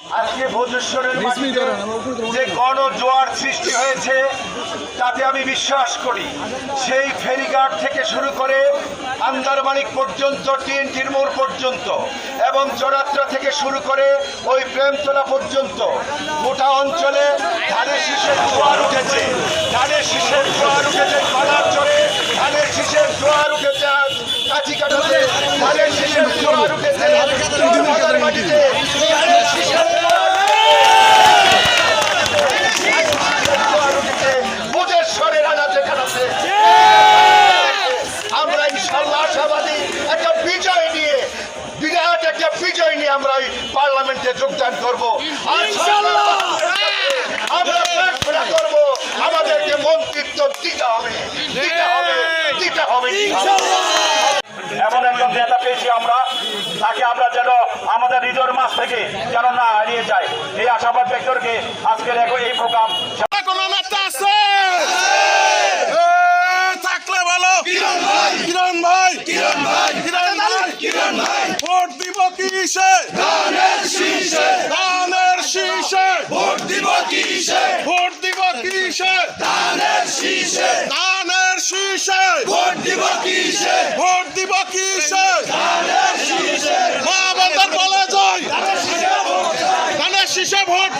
আজকে ভোজেশ্বরের মাটিতে যে গণ জোয়ার সৃষ্টি হয়েছে তাতে আমি বিশ্বাস করি। সেই ফেরিঘাট থেকে শুরু করে আন্দারমানিক পর্যন্ত টিএনটির মোড় পর্যন্ত এবং চড়াত্রা থেকে শুরু করে ওই প্রেমতলা পর্যন্ত গোটা অঞ্চলে ধানের শীষের আমরা আশাবাদী। একটা বিজয় নিয়ে বিরাট একটা বিজয় নিয়ে আমরা ওই পার্লামেন্টে যোগদান করব। আর আমরা প্রার্থনা করব আমাদেরকে মন্ত্রিত্ব দিতে হবে দিতে হবে দিতে হবে। এমন একজন নেতা পেয়েছি আমরা তাকে আমরা যেন আমাদের হৃদয়ের মাছ থেকে যেন না হারিয়ে যায়। এই আশাবাদ ব্যক্ত আজকের এই প্রোগ্রাম কোনো নেতা আছে। থাকলে ভালো কিসে দানের শীষে দানের শীষে ভোট দিব কিসে ভোট দিব কিসে দানের শীষে দানের শীষে ভোট দিব কিসে ভোট দিব কিসে দানের শীষে মা বাবার বলা যায় দানের শীষে ভোট চাই। দানের শীষে ভোট